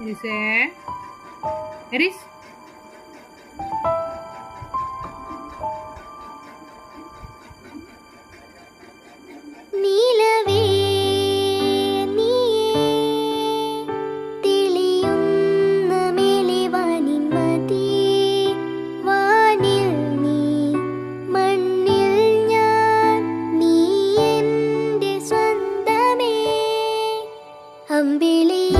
is a iris അമ്പിളി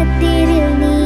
கரத்திரில் நீ